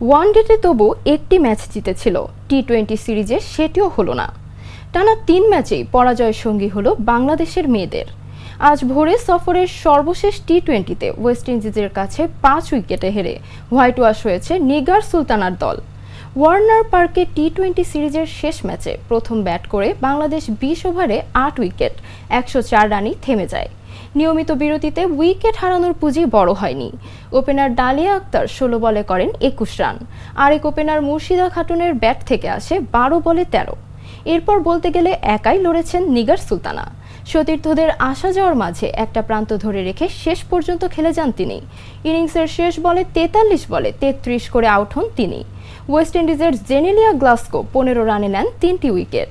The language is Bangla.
ওয়ানডেতে তবু একটি ম্যাচ জিতেছিল। টি টোয়েন্টি সিরিজে সেটিও হলো না। টানা তিন ম্যাচেই পরাজয়ের সঙ্গী হলো বাংলাদেশের মেয়েদের। আজ ভোরে সফরের সর্বশেষ টি টোয়েন্টিতে ওয়েস্ট ইন্ডিজের কাছে পাঁচ উইকেটে হেরে হোয়াইট ওয়াশ হয়েছে নিগার সুলতানার দল। ওয়ার্নার পার্কে টি টোয়েন্টি সিরিজের শেষ ম্যাচে প্রথম ব্যাট করে বাংলাদেশ বিশ ওভারে আট উইকেট, একশো চার রানই থেমে যায়। নিয়মিত বিরতিতে উইকেট হারানোর পুঁজি বড় হয়নি। ওপেনার ডালিয়া আক্তার ষোলো বলে করেন একুশ রান। আরেক ওপেনার মুর্শিদা খাটুনের ব্যাট থেকে আসে বারো বলে তেরো। এরপর বলতে গেলে একাই লড়েছেন নিগার সুলতানা। সতীর্থদের আসা যাওয়ার মাঝে একটা প্রান্ত ধরে রেখে শেষ পর্যন্ত খেলে যান তিনি। ইনিংসের শেষ বলে তেতাল্লিশ বলে তেত্রিশ করে আউট হন তিনি। ওয়েস্ট ইন্ডিজের জেনেলিয়া গ্লাস্কো পনেরো রানে নেন তিনটি উইকেট।